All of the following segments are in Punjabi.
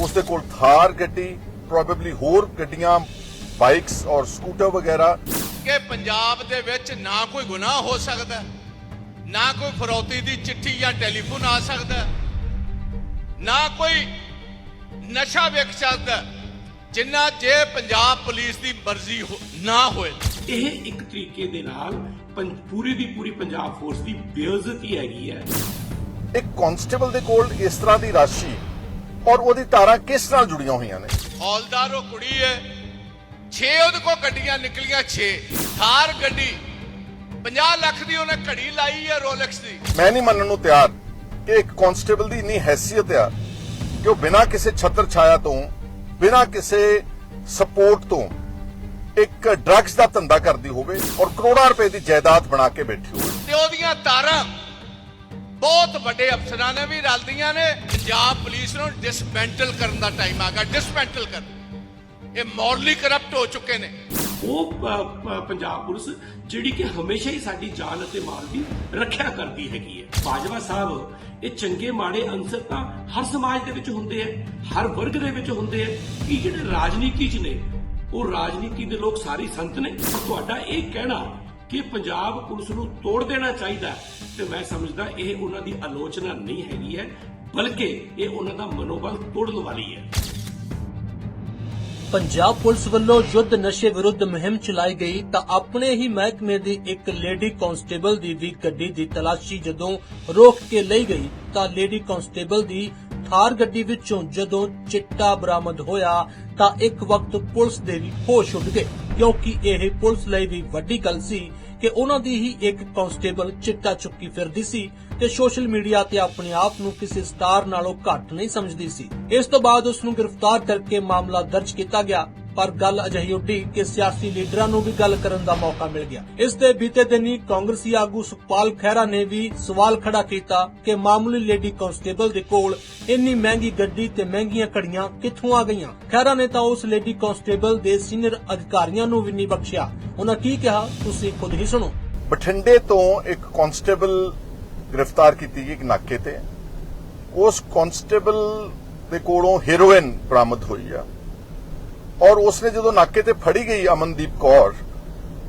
ਉਸਦੇ ਕੋਲ ਥਾਰ ਗੱਡੀ ਪ੍ਰੋਬੇਬਲੀ ਹੋਰ ਗੱਡੀਆਂ ਬਾਈਕਸ ਔਰ ਸਕੂਟਰ ਵਗੈਰਾ। ਕਿ ਪੰਜਾਬ ਦੇ ਵਿੱਚ ਨਾ ਕੋਈ ਗੁਨਾਹ ਹੋ ਸਕਦਾ ਨਾ ਕੋਈ ਫਰੌਤੀ ਦੀ ਚਿੱਠੀ ਜਾਂ ਟੈਲੀਫੋਨ ਆ ਸਕਦਾ ਨਾ ਕੋਈ ਨਸ਼ਾ ਵਿਕ ਸਕਦਾ ਜਿੰਨਾ ਜੇ ਪੰਜਾਬ ਪੁਲਿਸ ਦੀ ਮਰਜ਼ੀ ਹੋ- ਨਾ ਹੋਏ। ਇਹ ਇੱਕ ਤਰੀਕੇ ਦੇ ਨਾਲ ਪੂਰੀ ਦੀ ਪੂਰੀ ਪੰਜਾਬ ਫੋਰਸ ਦੀ ਬੇਇੱਜ਼ਤੀ ਹੈਗੀ ਹੈ। ਇੱਕ ਕਾਂਸਟੇਬਲ ਦੇ ਕੋਲ ਇਸ ਤਰ੍ਹਾਂ ਦੀ ਰਾਸ਼ੀ ਔਰ ਉਹਦੀ ਤਾਰਾਂ ਕਿਸ ਨਾਲ ਜੁੜੀਆਂ ਹੋਈਆਂ ਨੇ? ਹੌਲਦਾਰ ਉਹ ਕੁੜੀ ਹੈ। 6 ਉਹਦੇ ਕੋਲ ਗੱਡੀਆਂ ਨਿਕਲੀਆਂ 6 ਥਾਰ ਗੱਡੀ। 50 ਲੱਖ ਦੀ ਉਹਨੇ ਘੜੀ ਲਾਈ ਹੈ ਰੋਲੈਕਸ ਦੀ। ਮੈਂ ਨਹੀਂ ਮੰਨਣ ਨੂੰ ਤਿਆਰ ਕਿ ਇੱਕ ਕਾਂਸਟੇਬਲ ਦੀ ਇੰਨੀ ਹੈਸੀਅਤ ਆ ਕਿ ਉਹ ਬਿਨਾਂ ਕਿਸੇ ਛਤਰ ਛਾਇਆ ਤੋਂ ਬਿਨਾਂ ਕਿਸੇ ਸਪੋਰਟ ਤੋਂ ਇੱਕ ਡਰੱਗਸ ਦਾ ਧੰਦਾ ਕਰਦੀ ਹੋਵੇ ਔਰ ਕਰੋੜਾਂ ਰੁਪਏ ਦੀ ਜਾਇਦਾਦ ਬਣਾ ਕੇ ਬੈਠੀ ਹੋਵੇ। ਤੇ ਉਹਦੀਆਂ ਤਾਰਾਂ ਬਹੁਤ ਵੱਡੇ ਅਫਸਰਾਂ ਨੇ ਵੀ ਰਲਦੀਆਂ ਨੇ। ਪੰਜਾਬ ਪੁਲਿਸ ਨੂੰ ਡਿਸਮੈਂਟਲ ਕਰਨ ਦਾ ਟਾਈਮ ਆ ਗਿਆ। ਡਿਸਮੈਂਟਲ ਕਰ ਇਹ ਮੋਰਲੀ ਕਰਪਟ ਹੋ ਚੁੱਕੇ ਨੇ। ਉਹ ਪੰਜਾਬ ਪੁਲਿਸ ਜਿਹੜੀ ਕਿ ਹਮੇਸ਼ਾ ਹੀ ਸਾਡੀ ਜਾਨ ਅਤੇ ਮਾਲ ਦੀ ਰੱਖਿਆ ਕਰਦੀ ਹੈਗੀ ਹੈ। ਬਾਜਵਾ ਸਾਹਿਬ, ਇਹ ਚੰਗੇ ਮਾੜੇ ਅੰਸਰ ਤਾਂ ਹਰ ਸਮਾਜ ਦੇ ਵਿੱਚ ਹੁੰਦੇ ਆ, ਹਰ ਵਰਗ ਦੇ ਵਿੱਚ ਹੁੰਦੇ ਆ। ਕਿ ਜਿਹੜੇ ਰਾਜਨੀਤੀ 'ਚ ਨੇ, ਉਹ ਰਾਜਨੀਤੀ ਦੇ ਲੋਕ ਸਾਰੇ ਸੰਤ ਨੇ। ਤੁਹਾਡਾ ਇਹ ਕਹਿਣਾ ਕਿ ਪੰਜਾਬ ਪੁਲਿਸ ਨੂੰ ਤੋੜ ਦੇਣਾ ਚਾਹੀਦਾ ਹੈ, ਤੇ ਮੈਂ ਸਮਝਦਾ ਇਹ ਉਹਨਾਂ ਦੀ ਆਲੋਚਨਾ ਨਹੀਂ ਹੈਗੀ ਹੈ ਬਲਕਿ ਇਹ ਉਹਨਾਂ ਦਾ ਮਨੋਬਲ ਤੋੜਨ ਵਾਲੀ ਹੈ। ਪੰਜਾਬ ਪੁਲਿਸ ਵੱਲੋਂ ਯੁੱਧ ਨਸ਼ੇ ਵਿਰੁੱਧ ਮੁਹਿੰਮ ਚਲਾਈ ਗਈ ਤਾਂ ਆਪਣੇ ਹੀ ਮਹਿਕਮੇ ਦੀ ਇੱਕ ਲੇਡੀ ਕਾਂਸਟੇਬਲ ਦੀ ਵੀ ਗੱਡੀ ਦੀ ਤਲਾਸ਼ੀ ਜਦੋਂ ਰੋਕ ਕੇ ਲਈ ਗਈ ਤਾਂ ਲੇਡੀ ਕਾਂਸਟੇਬਲ ਦੀ ਥਾਰ ਗੱਡੀ ਵਿੱਚੋਂ ਜਦੋਂ ਚਿੱਟਾ ਬਰਾਮਦ ਹੋਇਆ ਤਾਂ ਇੱਕ ਵਕਤ ਪੁਲਿਸ ਦੇ ਵੀ ਹੋਸ਼ ਉੱਡ ਗਏ। ਕਿਉਂਕਿ ਇਹ ਪੁਲਿਸ ਲਈ ਵੀ ਵੱਡੀ ਗੱਲ ਸੀ ਕਿ ਉਹਨਾਂ ਦੀ ਹੀ ਇੱਕ ਕਾਂਸਟੇਬਲ ਚਿੱਟਾ ਚੁੱਕੀ ਫਿਰਦੀ ਸੀ ਤੇ ਸੋਸ਼ਲ ਮੀਡੀਆ ਤੇ ਆਪਣੇ ਆਪ ਨੂੰ ਕਿਸੇ ਸਟਾਰ ਨਾਲੋਂ ਘੱਟ ਨਹੀਂ ਸਮਝਦੀ ਸੀ। ਇਸ ਤੋਂ ਬਾਅਦ ਉਸ ਨੂੰ ਗ੍ਰਿਫਤਾਰ ਕਰਕੇ ਮਾਮਲਾ ਦਰਜ ਕੀਤਾ ਗਿਆ ਪਰ ਗੱਲ ਅਜਿਹੀ ਉੱਡੀ ਕਿ ਸਿਆਸੀ ਲੀਡਰਾਂ ਨੂੰ ਵੀ ਗੱਲ ਕਰਨ ਦਾ ਮੌਕਾ ਮਿਲ ਗਿਆ। ਇਸ ਦੇ ਬੀਤੇ ਦਿਨ ਹੀ ਕਾਂਗਰਸੀ ਆਗੂ ਸੁਖਪਾਲ ਖਹਿਰਾ ਨੇ ਵੀ ਸਵਾਲ ਖੜਾ ਕੀਤਾ ਕਿ ਮਾਮੂਲੀ ਲੇਡੀ ਕਾਂਸਟੇਬਲ ਦੇ ਕੋਲ ਇੰਨੀ ਮਹਿੰਗੀ ਗੱਡੀ ਤੇ ਮਹਿੰਗੀਆਂ ਘੜੀਆਂ ਕਿੱਥੋਂ ਆ ਗਈਆਂ? ਖਹਿਰਾ ਨੇ ਤਾਂ ਉਸ ਲੇਡੀ ਕਾਂਸਟੇਬਲ ਦੇ ਸੀਨੀਅਰ ਅਧਿਕਾਰੀਆਂ ਨੂੰ ਵੀ ਨਹੀਂ ਬਖਸ਼ਿਆ। ਉਹਨਾਂ ਕੀ ਕਿਹਾ? ਤੁਸੀਂ ਖੁਦ ਹੀ ਸੁਣੋ। ਬਠਿੰਡੇ ਤੋਂ ਇੱਕ ਕਾਂਸਟੇਬਲ ਗ੍ਰਿਫਤਾਰ ਕੀਤੀ ਗਈ ਇੱਕ ਨਾਕੇ ਤੇ। ਉਸ ਕਾਂਸਟੇਬਲ ਦੇ ਕੋਲੋਂ ਹੀਰੋਇਨ ਬਰਾਮਦ ਹੋਈ ਆ। ਔਰ ਉਸਨੇ ਜਦੋਂ ਨਾਕੇ ਤੇ ਫੜੀ ਗਈ ਅਮਨਦੀਪ ਕੌਰ,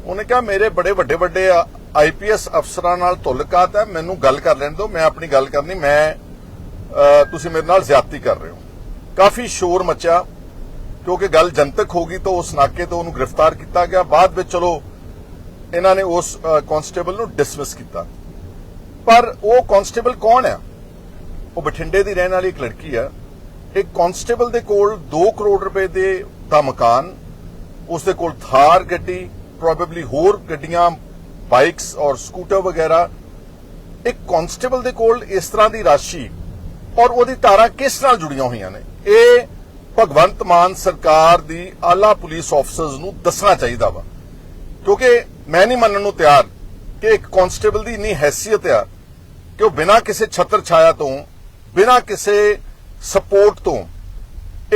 ਉਹਨੇ ਕਿਹਾ, ਮੇਰੇ ਬੜੇ ਵੱਡੇ ਵੱਡੇ ਆਈਪੀਐਸ ਅਫਸਰਾਂ ਨਾਲ ਤੁਲਕਾਤ ਹੈ, ਮੈਨੂੰ ਗੱਲ ਕਰ ਲੈਣ ਦਿਓ, ਮੈਂ ਆਪਣੀ ਗੱਲ ਕਰਨੀ, ਮੈਂ ਤੁਸੀਂ ਮੇਰੇ ਨਾਲ ਜ਼ਿਆਦਤੀ ਕਰ ਰਹੇ ਹੋ। ਕਾਫੀ ਸ਼ੋਰ ਮਚਿਆ, ਕਿਉਂਕਿ ਗੱਲ ਜਨਤਕ ਹੋ ਗਈ ਤਾਂ ਉਸ ਨਾਕੇ ਤੋਂ ਉਹਨੂੰ ਗ੍ਰਿਫਤਾਰ ਕੀਤਾ ਗਿਆ। ਬਾਅਦ ਵਿੱਚ ਚਲੋ, ਇਹਨਾਂ ਨੇ ਉਸ ਕਾਂਸਟੇਬਲ ਨੂੰ ਡਿਸਮਿਸ ਕੀਤਾ। ਪਰ ਉਹ ਕਾਂਸਟੇਬਲ ਕੌਣ ਹੈ ਉਹ ਬਠਿੰਡੇ ਦੀ ਰਹਿਣ ਵਾਲੀ ਇੱਕ ਲੜਕੀ ਹੈ ਇੱਕ ਕਾਂਸਟੇਬਲ ਦੇ ਕੋਲ 2 ਕਰੋੜ ਰੁਪਏ ਦੇ ਦਾ ਮਕਾਨ ਉਸ ਦੇ ਕੋਲ ਥਾਰ ਗੱਡੀ ਪ੍ਰੋਬੇਬਲੀ ਹੋਰ ਗੱਡੀਆਂ ਬਾਈਕਸ ਔਰ ਸਕੂਟਰ ਵਗੈਰਾ। ਇੱਕ ਕਾਂਸਟੇਬਲ ਦੇ ਕੋਲ ਇਸ ਤਰ੍ਹਾਂ ਦੀ ਰਾਸ਼ੀ ਔਰ ਉਹਦੀ ਤਾਰਾਂ ਕਿਸ ਨਾਲ ਜੁੜੀਆਂ ਹੋਈਆਂ ਨੇ? ਇਹ ਭਗਵੰਤ ਮਾਨ ਸਰਕਾਰ ਦੀ ਆਲਾ ਪੁਲਿਸ ਆਫਸਰਸ ਨੂੰ ਦੱਸਣਾ ਚਾਹੀਦਾ ਵਾ। ਕਿਉਂਕਿ ਮੈਂ ਨਹੀਂ ਮੰਨਣ ਨੂੰ ਤਿਆਰ ਕਿ ਇੱਕ ਕਾਂਸਟੇਬਲ ਦੀ ਇੰਨੀ ਹੈਸੀਅਤ ਆ ਕਿ ਉਹ ਬਿਨਾਂ ਕਿਸੇ ਛਤਰ ਛਾਇਆ ਤੋਂ, ਬਿਨਾਂ ਕਿਸੇ ਸਪੋਰਟ ਤੋਂ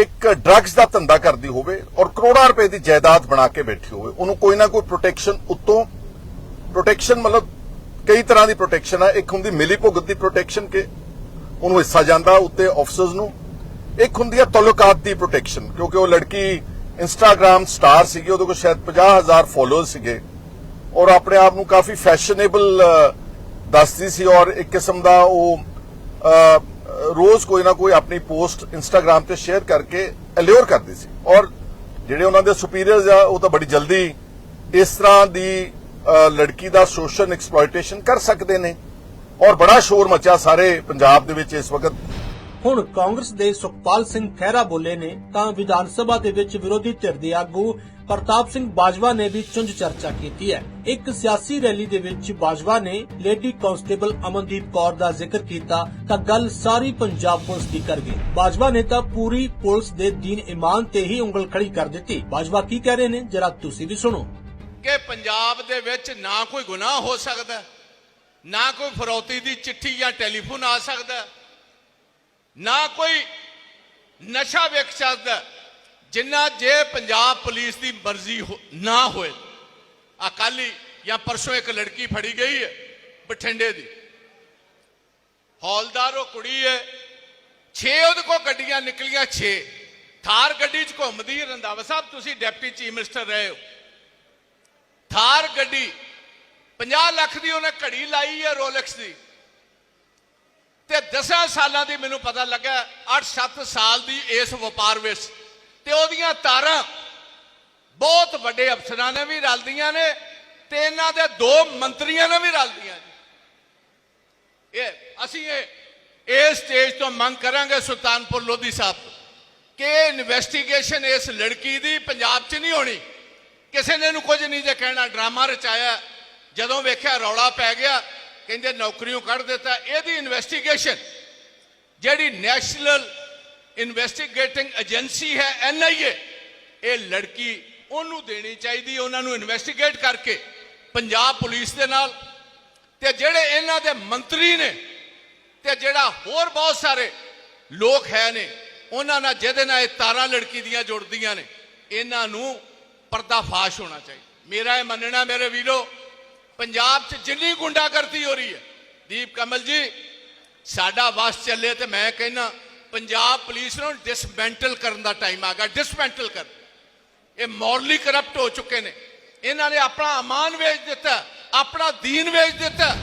ਇੱਕ ਡਰੱਗਸ ਦਾ ਧੰਦਾ ਕਰਦੀ ਹੋਵੇ ਔਰ ਕਰੋੜਾਂ ਰੁਪਏ ਦੀ ਜਾਇਦਾਦ ਬਣਾ ਕੇ ਬੈਠੀ ਹੋਵੇ, ਉਹਨੂੰ ਕੋਈ ਨਾ ਕੋਈ ਪ੍ਰੋਟੈਕਸ਼ਨ ਉੱਤੋਂ ਪ੍ਰੋਟੈਕਸ਼ਨ ਮਤਲਬ ਕਈ ਤਰ੍ਹਾਂ ਦੀ ਪ੍ਰੋਟੈਕਸ਼ਨ ਹੈ ਇੱਕ ਹੁੰਦੀ ਮਿਲੀ ਭੁਗਤ ਦੀ ਪ੍ਰੋਟੈਕਸ਼ਨ ਕਿ ਉਹਨੂੰ ਹਿੱਸਾ ਜਾਂਦਾ ਉੱਤੇ ਆਫਸਰਸ ਨੂੰ। ਇੱਕ ਹੁੰਦੀ ਹੈ ਤਲੁਕਾਤ ਦੀ ਪ੍ਰੋਟੈਕਸ਼ਨ ਕਿਉਂਕਿ ਉਹ ਲੜਕੀ ਇੰਸਟਾਗ੍ਰam ਸਟਾਰ ਸੀਗੀ, ਉਹਦੇ ਕੋਲ ਸ਼ਾਇਦ 50000 ਫੋਲੋਅਰ ਸੀਗੇ। ਔਰ ਆਪਣੇ ਆਪ ਨੂੰ ਕਾਫੀ ਫੈਸ਼ਨੇਬਲ ਦੱਸਦੀ ਸੀ ਔਰ ਇੱਕ ਕਿਸਮ ਦਾ ਉਹ ਰੋਜ਼ ਕੋਈ ਨਾ ਕੋਈ ਆਪਣੀ ਪੋਸਟ ਇੰਸਟਾਗ੍ਰam ਤੇ ਸ਼ੇਅਰ ਕਰਕੇ ਅਲਿਓਰ ਕਰਦੇ ਸੀ। ਔਰ ਜਿਹੜੇ ਉਹਨਾਂ ਦੇ ਸੁਪੀਰੀਅਰਸ ਆ, ਉਹ ਤਾਂ ਬੜੀ ਜਲਦੀ ਇਸ ਤਰ੍ਹਾਂ ਦੀ ਲੜਕੀ ਦਾ ਸੋਸ਼ਲ ਐਕਸਪਲੋਇਟੇਸ਼ਨ ਕਰ ਸਕਦੇ ਨੇ। ਔਰ ਬੜਾ ਸ਼ੋਰ ਮਚਿਆ ਸਾਰੇ ਪੰਜਾਬ ਦੇ ਵਿੱਚ ਇਸ ਵਕਤ। ਹੁਣ ਕਾਂਗਰਸ ਦੇ ਸੁਖਪਾਲ ਸਿੰਘ ਖਹਿਰਾ ਬੋਲੇ ਨੇ, ਤਾਂ ਵਿਧਾਨ ਸਭਾ ਦੇ ਵਿੱਚ ਵਿਰੋਧੀ ਧਿਰ ਦੇ ਆਗੂ ਪ੍ਰਤਾਪ ਸਿੰਘ ਬਾਜਵਾ ਨੇ ਵੀ ਚੁੰਝ ਚਰਚਾ ਕੀਤੀ ਹੈ। ਇੱਕ ਸਿਆਸੀ ਰੈਲੀ ਦੇ ਵਿੱਚ ਬਾਜਵਾ ਨੇ ਲੇਡੀ ਕਾਂਸਟੇਬਲ ਅਮਨਦੀਪ ਕੌਰ ਦਾ ਜ਼ਿਕਰ ਕੀਤਾ ਤਾਂ ਗੱਲ ਸਾਰੀ ਪੰਜਾਬ ਪੁਲਿਸ ਦੀ ਕਰ ਗਈ। ਬਾਜਵਾ ਨੇ ਤਾਂ ਪੂਰੀ ਪੁਲਿਸ ਦੇ ਦੀਨ ਇਮਾਨ ਤੇ ਹੀ ਉਂਗਲ ਖੜੀ ਕਰ ਦਿੱਤੀ। ਬਾਜਵਾ ਕੀ ਕਹਿ ਰਹੇ ਨੇ? ਜਰਾ ਤੁਸੀਂ ਵੀ ਸੁਣੋ। ਕਿ ਪੰਜਾਬ ਦੇ ਵਿੱਚ ਨਾ ਕੋਈ ਗੁਨਾਹ ਹੋ ਸਕਦਾ ਨਾ ਕੋਈ ਫਰੌਤੀ ਦੀ ਚਿੱਠੀ ਜਾਂ ਟੈਲੀਫੋਨ ਆ ਸਕਦਾ ਨਾ ਕੋਈ ਨਸ਼ਾ ਵੇਖ ਸਕਦਾ ਜਿੰਨਾ ਜੇ ਪੰਜਾਬ ਪੁਲਿਸ ਦੀ ਮਰਜ਼ੀ ਹੋ- ਨਾ ਹੋਏ ਅਕਾਲੀ ਜਾਂ ਪਰਸੋਂ ਇੱਕ ਲੜਕੀ ਫੜੀ ਗਈ ਹੈ ਬਠਿੰਡੇ ਦੀ। ਹੌਲਦਾਰ ਉਹ ਕੁੜੀ ਹੈ 6 ਉਹਦੇ ਕੋਲ ਗੱਡੀਆਂ ਨਿਕਲੀਆਂ 6 ਥਾਰ ਗੱਡੀ 'ਚ ਘੁੰਮਦੀ ਹੈ ਰੰਧਾਵਾ ਸਾਹਿਬ, ਤੁਸੀਂ ਡਿਪਟੀ ਚੀਫ ਮਿਨਿਸਟਰ ਰਹੇ ਹੋ। ਥਾਰ ਗੱਡੀ 50 ਲੱਖ ਦੀ ਉਹਨੇ ਘੜੀ ਲਾਈ ਹੈ ਰੋਲੈਕਸ ਦੀ। ਤੇ 10 ਸਾਲਾਂ ਦੀ ਮੈਨੂੰ ਪਤਾ ਲੱਗਾ 8-7 ਸਾਲ ਦੀ ਇਸ ਵਪਾਰ ਵਿੱਚ। ਤੇ ਉਹਦੀਆਂ ਤਾਰਾਂ ਬਹੁਤ ਵੱਡੇ ਅਫਸਰਾਂ ਨੇ ਵੀ ਰਲਦੀਆਂ ਨੇ ਤੇ ਇਹਨਾਂ ਦੇ ਦੋ ਮੰਤਰੀਆਂ ਨੇ ਵੀ ਰਲਦੀਆਂ ਜੀ ਇਹ ਅਸੀਂ ਇਹ ਇਸ ਸਟੇਜ ਤੋਂ ਮੰਗ ਕਰਾਂਗੇ ਸੁਲਤਾਨਪੁਰ ਲੋਧੀ ਸਾਹਿਬ ਤੋਂ ਕਿ ਇਨਵੈਸਟੀਗੇਸ਼ਨ ਇਸ ਲੜਕੀ ਦੀ ਪੰਜਾਬ 'ਚ ਨਹੀਂ ਹੋਣੀ। ਕਿਸੇ ਨੇ ਇਹਨੂੰ ਕੁਝ ਨਹੀਂ ਜੇ ਕਹਿਣਾ, ਡਰਾਮਾ ਰਚਾਇਆ। ਜਦੋਂ ਵੇਖਿਆ ਰੌਲਾ ਪੈ ਗਿਆ, ਕਹਿੰਦੇ ਨੌਕਰੀਆਂ ਕੱਢ ਦਿੱਤਾ। ਇਹਦੀ ਇਨਵੈਸਟੀਗੇਸ਼ਨ ਜਿਹੜੀ ਨੈਸ਼ਨਲ ਇਨਵੈਸਟੀਗੇਟਿੰਗ ਏਜੰਸੀ ਹੈ ਐਨਆਈਏ ਇਹ ਲੜਕੀ ਉਹਨੂੰ ਦੇਣੀ ਚਾਹੀਦੀ, ਉਹਨਾਂ ਨੂੰ ਇਨਵੈਸਟੀਗੇਟ ਕਰਕੇ ਪੰਜਾਬ ਪੁਲਿਸ ਦੇ ਨਾਲ। ਤੇ ਜਿਹੜੇ ਇਹਨਾਂ ਦੇ ਮੰਤਰੀ ਨੇ, ਤੇ ਜਿਹੜਾ ਹੋਰ ਬਹੁਤ ਸਾਰੇ ਲੋਕ ਹੈ ਨੇ, ਉਹਨਾਂ ਨਾਲ ਜਿਹਦੇ ਨਾਲ ਇਹ ਤਾਰਾਂ ਲੜਕੀ ਦੀਆਂ ਜੁੜਦੀਆਂ ਨੇ, ਇਹਨਾਂ ਨੂੰ ਪਰਦਾਫਾਸ਼ ਹੋਣਾ ਚਾਹੀਦਾ। ਮੇਰਾ ਇਹ ਮੰਨਣਾ, ਮੇਰੇ ਵੀਰੋ, ਪੰਜਾਬ 'ਚ ਜਿੰਨੀ ਗੁੰਡਾਗਰਦੀ ਹੋ ਰਹੀ ਹੈ, ਦੀਪ ਕਮਲ ਜੀ, ਸਾਡਾ ਵਸ ਚੱਲੇ ਤੇ ਮੈਂ ਕਹਿੰਨਾ ਪੰਜਾਬ ਪੁਲਿਸ ਨੂੰ ਡਿਸਮੈਂਟਲ ਕਰਨ ਦਾ ਟਾਈਮ ਆ ਗਿਆ ਡਿਸਮੈਂਟਲ ਕਰ ਇਹ ਮੋਰਲੀ ਕਰਪਟ ਹੋ ਚੁੱਕੇ ਨੇ। ਇਹਨਾਂ ਨੇ ਆਪਣਾ ਅਮਾਨ ਵੇਚ ਦਿੱਤਾ, ਆਪਣਾ ਦੀਨ ਵੇਚ ਦਿੱਤਾ।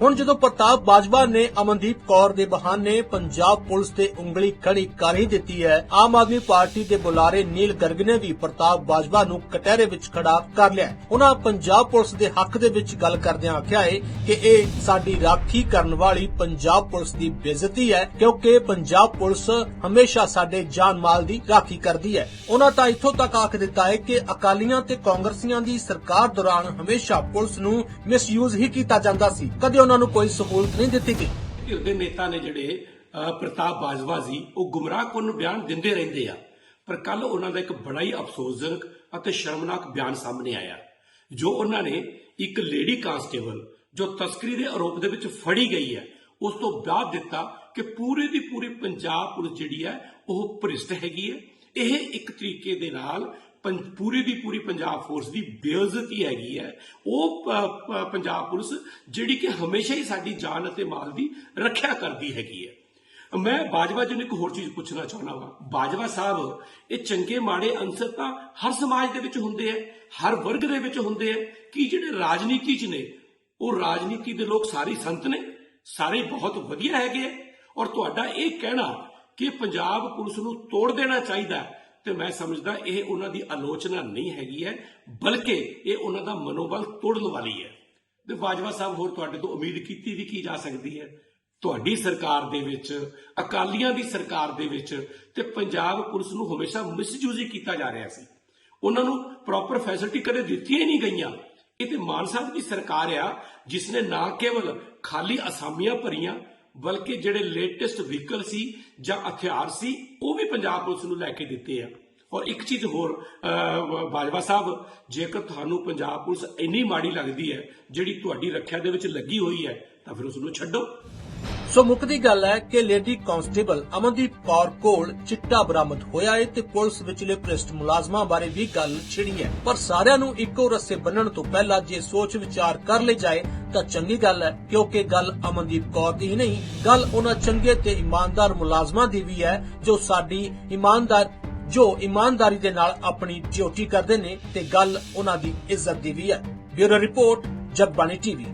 ਹੁਣ ਜਦੋਂ ਪ੍ਰਤਾਪ ਬਾਜਵਾ ਨੇ ਅਮਨਦੀਪ ਕੌਰ ਦੇ ਬਹਾਨੇ ਪੰਜਾਬ ਪੁਲਿਸ ਤੇ ਉਂਗਲੀ ਖੜੀ ਕਰ ਹੀ ਦਿੱਤੀ ਹੈ, ਆਮ ਆਦਮੀ ਪਾਰਟੀ ਦੇ ਬੁਲਾਰੇ ਨੀਲ ਗਰਗ ਨੇ ਵੀ ਪ੍ਰਤਾਪ ਬਾਜਵਾ ਨੂੰ ਕਟਹਿਰੇ ਵਿੱਚ ਖੜਾ ਕਰ ਲਿਆ ਹੈ। ਉਹਨਾਂ ਪੰਜਾਬ ਪੁਲਿਸ ਦੇ ਹੱਕ ਦੇ ਵਿੱਚ ਗੱਲ ਕਰਦਿਆਂ ਆਖਿਆ ਹੈ ਕਿ ਇਹ ਸਾਡੀ ਰਾਖੀ ਕਰਨ ਵਾਲੀ ਪੰਜਾਬ ਪੁਲਿਸ ਦੀ ਬੇਇੱਜ਼ਤੀ ਹੈ, ਕਿਉਂਕਿ ਪੰਜਾਬ ਪੁਲਿਸ ਹਮੇਸ਼ਾ ਸਾਡੇ ਜਾਨ ਮਾਲ ਦੀ ਰਾਖੀ ਕਰਦੀ ਹੈ ਉਹਨਾਂ ਤਾਂ ਇੱਥੋਂ ਤੱਕ ਆਖ ਦਿੱਤਾ ਹੈ ਕਿ ਅਕਾਲੀਆਂ ਤੇ ਕਾਂਗਰਸੀਆਂ ਦੀ ਸਰਕਾਰ ਦੌਰਾਨ ਹਮੇਸ਼ਾ ਪੁਲਿਸ ਨੂੰ ਮਿਸਯੂਜ਼ ਹੀ ਕੀਤਾ ਜਾਂਦਾ ਸੀ ਕਦੇ ਉਹਨਾਂ ਨੂੰ ਕੋਈ ਸਹੂਲਤ ਨਹੀਂ ਦਿੱਤੀ ਗਈ। ਧਿਰ ਦੇ ਨੇਤਾ ਨੇ ਜਿਹੜੇ ਪ੍ਰਤਾਪ ਬਾਜਵਾ ਸੀ ਉਹ ਗੁੰਮਰਾਹਕੁੰਨ ਬਿਆਨ ਦਿੰਦੇ ਰਹਿੰਦੇ ਆ। ਪਰ ਕੱਲ ਉਹਨਾਂ ਦਾ ਇੱਕ ਬੜਾ ਹੀ ਅਫਸੋਸਜਨਕ ਅਤੇ ਸ਼ਰਮਨਾਕ ਬਿਆਨ ਸਾਹਮਣੇ ਆਇਆ। ਜੋ ਉਹਨਾਂ ਨੇ ਇੱਕ ਲੇਡੀ ਕਾਂਸਟੇਬਲ, ਜੋ ਤਸਕਰੀ ਦੇ ਆਰੋਪ ਦੇ ਵਿੱਚ ਫੜੀ ਗਈ ਹੈ, ਉਸ ਤੋਂ ਬਾਅਦ ਦਿੱਤਾ ਕਿ ਪੂਰੀ ਦੀ ਪੂਰੀ ਪੰਜਾਬ ਪੁਲਿਸ ਜਿਹੜੀ ਹੈ, ਉਹ ਭ੍ਰਿਸ਼ਟ ਹੈਗੀ ਹੈ। ਇਹ ਇੱਕ ਤਰੀਕੇ ਦੇ ਨਾਲ ਪੂਰੀ ਦੀ ਪੂਰੀ ਪੰਜਾਬ ਫੋਰਸ ਦੀ ਬੇਇੱਜ਼ਤੀ ਹੈਗੀ ਹੈ। ਉਹ ਪੰਜਾਬ ਪੁਲਿਸ ਜਿਹੜੀ ਕਿ ਹਮੇਸ਼ਾ ਹੀ ਸਾਡੀ ਜਾਨ ਅਤੇ ਮਾਲ ਦੀ ਰੱਖਿਆ ਕਰਦੀ ਹੈਗੀ ਹੈ। ਮੈਂ ਬਾਜਵਾ ਜੀ ਨੂੰ ਇੱਕ ਹੋਰ ਚੀਜ਼ ਪੁੱਛਣਾ ਚਾਹੁੰਦਾ ਵਾਂ। ਬਾਜਵਾ ਸਾਹਿਬ ਇਹ ਚੰਗੇ ਮਾੜੇ ਅੰਸਰ ਤਾਂ ਹਰ ਸਮਾਜ ਦੇ ਵਿੱਚ ਹੁੰਦੇ ਆ ਹਰ ਵਰਗ ਦੇ ਵਿੱਚ ਹੁੰਦੇ ਆ ਕਿ ਜਿਹੜੇ ਰਾਜਨੀਤੀ 'ਚ ਨੇ ਉਹ ਰਾਜਨੀਤੀ ਦੇ ਲੋਕ ਸਾਰੇ ਸੰਤ ਨੇ ਸਾਰੇ ਬਹੁਤ ਵਧੀਆ ਹੈਗੇ ਆ ਔਰ ਤੁਹਾਡਾ ਇਹ ਕਹਿਣਾ ਕਿ ਪੰਜਾਬ ਪੁਲਿਸ ਨੂੰ ਤੋੜ ਦੇਣਾ ਚਾਹੀਦਾ ਹੈ, ਤੇ ਮੈਂ ਸਮਝਦਾ ਇਹ ਉਹਨਾਂ ਦੀ ਆਲੋਚਨਾ ਨਹੀਂ ਹੈਗੀ ਹੈ, ਬਲਕਿ ਇਹ ਉਹਨਾਂ ਦਾ ਮਨੋਬਲ ਤੋੜਨ ਵਾਲੀ ਹੈ। ਤੇ ਬਾਜਵਾ ਸਾਹਿਬ, ਹੋਰ ਤੁਹਾਡੇ ਤੋਂ ਉਮੀਦ ਕੀਤੀ ਵੀ ਕੀ ਜਾ ਸਕਦੀ ਹੈ? ਤੁਹਾਡੀ ਸਰਕਾਰ ਦੇ ਵਿੱਚ, ਅਕਾਲੀਆਂ ਦੀ ਸਰਕਾਰ ਦੇ ਵਿੱਚ ਤੇ ਪੰਜਾਬ ਪੁਲਿਸ ਨੂੰ ਹਮੇਸ਼ਾ ਮਿਸਯੂਜ਼ ਕੀਤਾ ਜਾ ਰਿਹਾ ਸੀ। ਉਹਨਾਂ ਨੂੰ ਪ੍ਰੋਪਰ ਫੈਸਿਲਿਟੀ ਕਦੇ ਦਿੱਤੀਆਂ ਹੀ ਨਹੀਂ ਗਈਆਂ। ਇਹ ਤੇ ਮਾਨ ਸਾਹਿਬ ਦੀ ਸਰਕਾਰ ਆ, ਜਿਸ ਨੇ ਨਾ ਕੇਵਲ ਖਾਲੀ ਅਸਾਮੀਆਂ ਭਰੀਆਂ ਬਲਕਿ ਜਿਹੜੇ ਲੇਟੈਸਟ ਵਹੀਕਲ ਸੀ ਜਾਂ ਹਥਿਆਰ ਸੀ, ਉਹ ਵੀ ਪੰਜਾਬ ਪੁਲਿਸ ਨੂੰ ਲੈ ਕੇ ਦਿੱਤੇ ਆ। ਔਰ ਇੱਕ ਚੀਜ਼ ਹੋਰ ਬਾਜਵਾ ਸਾਹਿਬ, ਜੇਕਰ ਤੁਹਾਨੂੰ ਪੰਜਾਬ ਪੁਲਿਸ ਇੰਨੀ ਮਾੜੀ ਲੱਗਦੀ ਹੈ ਜਿਹੜੀ ਤੁਹਾਡੀ ਰੱਖਿਆ ਦੇ ਵਿੱਚ ਲੱਗੀ ਹੋਈ ਹੈ, ਤਾਂ ਫਿਰ ਉਸ ਨੂੰ ਛੱਡੋ। ਸੋ ਮੁੱਕਦੀ ਗੱਲ ਹੈ ਕਿ ਲੇਡੀ ਕਾਂਸਟੇਬਲ ਅਮਨਦੀਪ ਕੌਰ ਕੋਲ ਚਿੱਟਾ ਬਰਾਮਦ ਹੋਇਆ ਹੈ ਤੇ ਪੁਲਿਸ ਵਿਚਲੇ ਭ੍ਰਿਸ਼ਟ ਮੁਲਾਜ਼ਮਾਂ ਬਾਰੇ ਵੀ ਗੱਲ ਛਿੜੀ ਹੈ। ਪਰ ਸਾਰਿਆਂ ਨੂੰ ਇੱਕੋ ਰੱਸੇ ਬੰਨਣ ਤੋਂ ਪਹਿਲਾਂ ਜੇ ਸੋਚ ਵਿਚਾਰ ਕਰ ਲਈ ਜਾਏ ਤਾਂ ਚੰਗੀ ਗੱਲ ਹੈ, ਕਿਉਂਕਿ ਗੱਲ ਅਮਨਦੀਪ ਕੌਰ ਦੀ ਹੀ ਨਹੀਂ, ਗੱਲ ਉਹਨਾਂ ਚੰਗੇ ਤੇ ਇਮਾਨਦਾਰ ਮੁਲਾਜ਼ਮਾਂ ਦੀ ਵੀ ਹੈ, ਜੋ ਸਾਡੀ ਇਮਾਨਦਾਰ ਜੋ ਇਮਾਨਦਾਰੀ ਦੇ ਨਾਲ ਆਪਣੀ ਡਿਊਟੀ ਕਰਦੇ ਨੇ ਤੇ ਗੱਲ ਉਹਨਾਂ ਦੀ ਇੱਜ਼ਤ ਦੀ ਵੀ ਹੈ। Bureau report, Jagbani TV.